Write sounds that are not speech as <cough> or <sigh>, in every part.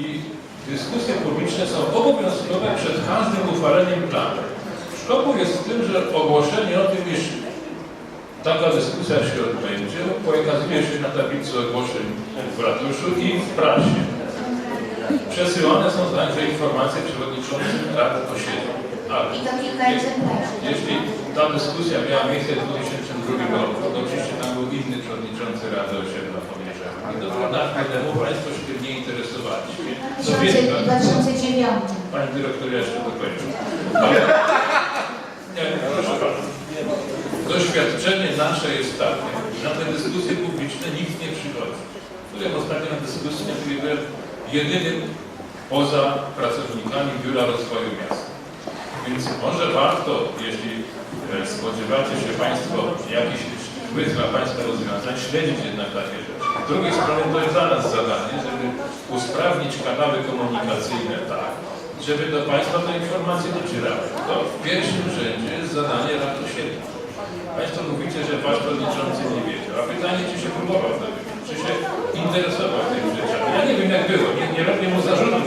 I dyskusje publiczne są obowiązkowe przed każdym uchwaleniem planu. Szkopuł jest w tym, że ogłoszenie o tym, iż taka dyskusja się odbędzie, pokazuje się na tablicy ogłoszeń w ratuszu i w prasie. Przesyłane są także informacje przewodniczącym Rady Posiedzeń. Ale jeśli ta dyskusja miała miejsce w 2002 roku, to oczywiście tam był inny przewodniczący Rady Osiedla Pomierza. I do dawno temu Państwo się tym nie interesowaliście. Co więcej, 2009. Panie dyrektorze, ja jeszcze dokończę. <laughs> Nie, proszę bardzo. Doświadczenie nasze jest takie, że na te dyskusje publiczne nikt nie przychodzi. Byłem ostatnio na dyskusji, której byłem jedynym poza pracownikami Biura Rozwoju Miasta. Więc może warto, jeśli e, spodziewacie się Państwo jakichś dla Państwa rozwiązań, śledzić jednak takie rzeczy. Z drugiej strony to jest dla nas zadanie, usprawnić kanały komunikacyjne tak, żeby do Państwa te informacje docierały. To w pierwszym rzędzie jest zadanie Rady Osiedla. Państwo mówicie, że Wasz przewodniczący nie wiedział, a pytanie, czy się próbował dowiedzieć, czy się interesował tym rzeczami. Ja nie wiem jak było, nie, nie robię mu zarzutów,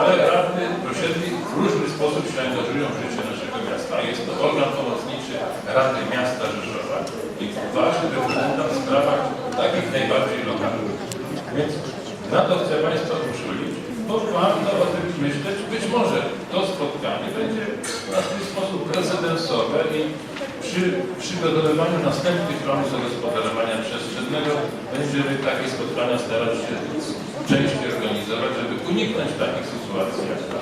ale radny osiedli w różny sposób się angażują w życie naszego miasta. Jest to organ pomocniczy Rady Miasta Rzeszowa i ważny reprezentant w sprawach takich najbardziej lokalnych. Więc na to chcę Państwa uszulić, bo warto o tym myśleć. Być może to spotkanie będzie na swój sposób precedensowe i przy przygotowywaniu następnych planów zagospodarowania przestrzennego będziemy takie spotkania starać się częściej organizować, żeby uniknąć takich sytuacji jak ta.